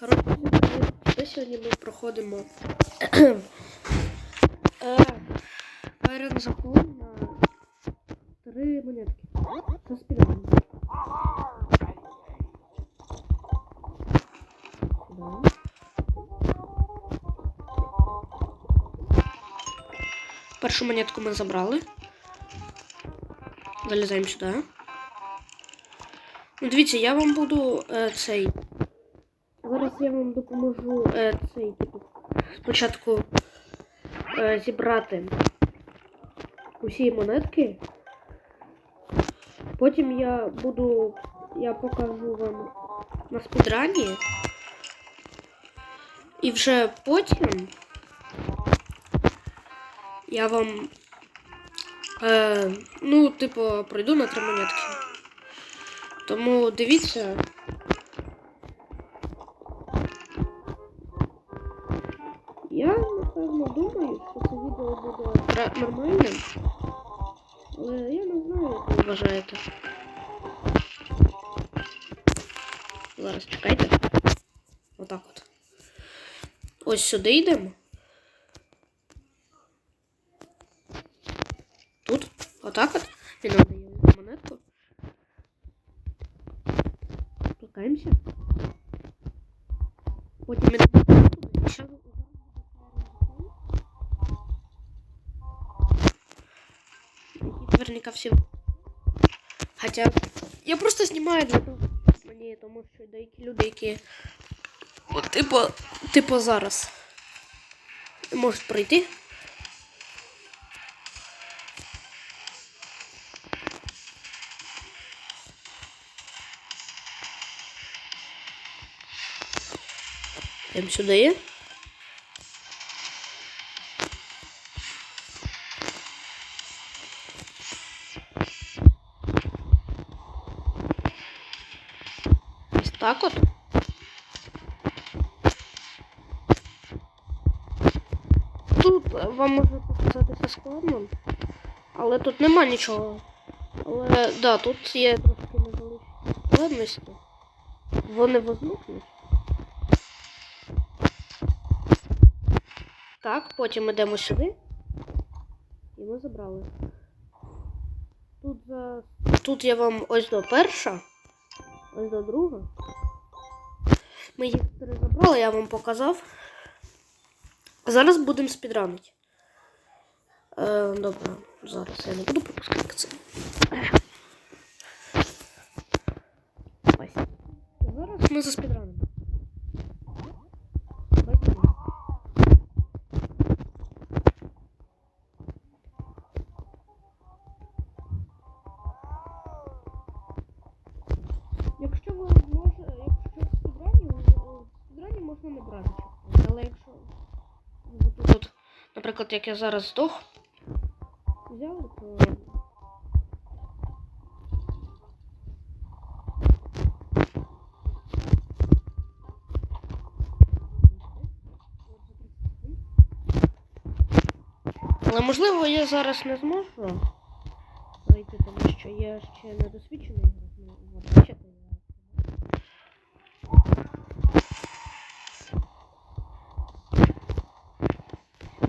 Коротше, ми сьогодні ми проходимо е, Iron на три монетки. Це. Сюди. Першу монетку ми забрали. Залізаємо сюди. Ну, дивіться, я вам буду е, цей. Я вам допоможу е, цей типу, спочатку е, зібрати усі монетки. Потім я буду. Я покажу вам на спідрані. І вже потім я вам. Е, ну, типу, пройду на три монетки. Тому дивіться. Я напевно думаю, що це відео буде нормальним. Але я не знаю, як ви вважаєте. Зараз чекайте. Отак от. Ось сюди йдемо. Тут. Отак от. Він нам дає монетку. Спускаємося. Потім ідемо. Наверняка всі. Хоча я просто знімаю для того, мені, тому що деякі люди, які от, типу, типу зараз не можуть пройти. Йдемо сюди. Ось так от. Тут е, вам може показатися складно, але тут нема нічого. Але да, тут є трошки невеличкі складності. Вони возникнуть. Так, потім йдемо сюди. І ми забрали. Тут за. Тут я вам ось до перша. Ось до друга. Ми їх забрали, я вам показав. Зараз будемо спідранити. Е, добре, зараз я не буду пропускати це. Ось. Зараз ми заспідранимо. Давайте. Якщо ви спідрані можна не чекпоінт, але якщо тут, наприклад, як я зараз здох, взяли, то Але можливо я зараз не зможу. Пройти, тому що я ще не досвідчений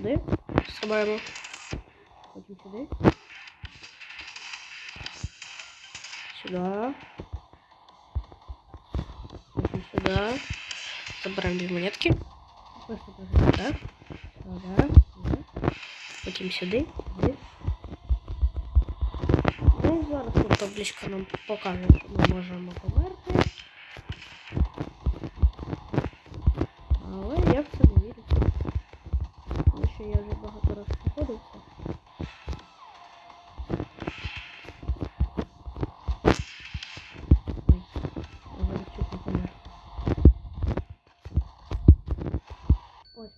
сюди стрибаємо. Потім сюди. Сюди. Потім сюди. Забираємо дві монетки. Просто сюди. Сюди. Сюди. Потім сюди. Сюди. Ну, зараз тут табличка нам покаже, що ми можемо померти.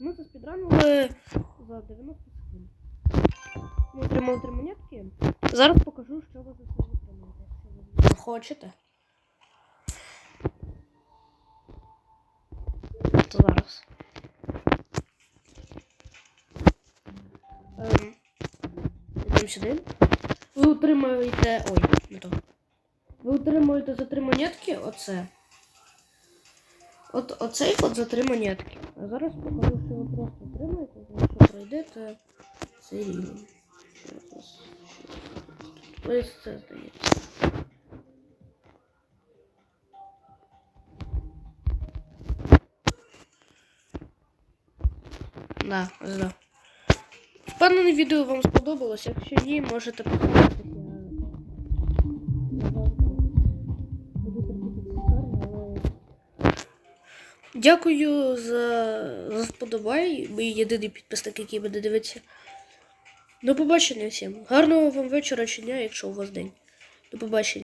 Ми заспідранили за 90 секунд. Ми отримали три монетки. Зараз покажу, що ви за це отримаєте, якщо ви хочете. То зараз. Ем, Йдемо сюди. Ви отримуєте. Ой, не то. Ви отримуєте за три монетки оце. От оцей от за три монетки. А зараз покажу, що ви просто отримаєте, якщо пройдете цей рівень. Ось це здається. Да, да. Впевнений, відео вам сподобалось. Якщо ні, можете подивитися. Дякую за, за вподобай. Ви єдиний підписник, який буде дивитися. До побачення всім. Гарного вам вечора чи дня, якщо у вас день. До побачення.